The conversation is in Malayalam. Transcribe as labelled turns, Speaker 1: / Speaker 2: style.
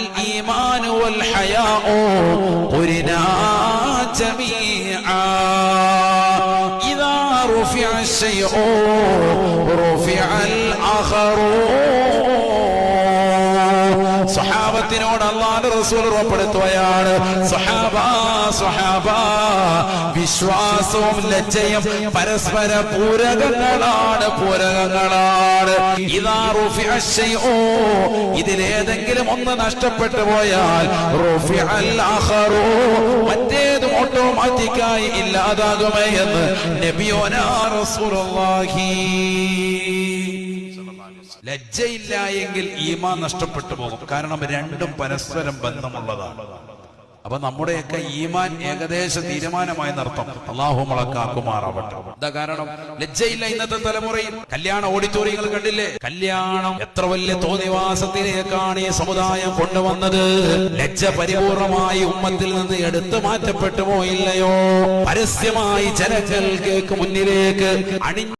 Speaker 1: الإيمان والحياء قرنا جميعا. إذا رفع الشيء رفع الآخر. സഹാബത്തിനോട് അള്ളാഹ് റസൂൽ ഉറപ്പെടുത്തുകയാണ്. സഹാബ സഹാബ വിശ്വാസവും ലജ്ജയും പരസ്പര പൂരകങ്ങളാണ് പൂരകങ്ങളാണ്. ഇതിലേതെങ്കിലും ഒന്ന് നഷ്ടപ്പെട്ടു പോയാൽ മറ്റേതും ഓട്ടോമാറ്റിക്കായി ഇല്ലാതാകുമേ എന്ന് നബിയോനാ റസൂലുള്ളാഹി. ലജ്ജയില്ല എങ്കിൽ ഈമാൻ നഷ്ടപ്പെട്ടു പോകും. കാരണം രണ്ടും പരസ്പരം ബന്ധമുള്ളതാണ്. അപ്പൊ നമ്മുടെയൊക്കെ ഈമാൻ ഏകദേശ തീരുമാനമായി നടത്തും അള്ളാഹു മുളക്കാക്കുമാറാവട്ടെ എന്താ കാരണം? ലജ്ജയില്ല ഇന്നത്തെ തലമുറയിൽ. കല്യാണ ഓഡിറ്റോറിയങ്ങൾ കണ്ടില്ലേ? കല്യാണം എത്ര വലിയ തോന്നിവാസത്തിലേക്കാണ് ഈ സമുദായം കൊണ്ടുവന്നത്. ലജ്ജ പരിപൂർണമായി ഉമ്മത്തിൽ നിന്ന് എടുത്തു മാറ്റപ്പെട്ടുമോ ഇല്ലയോ പരസ്യമായി ജനങ്ങൾക്ക് മുന്നിലേക്ക് അണി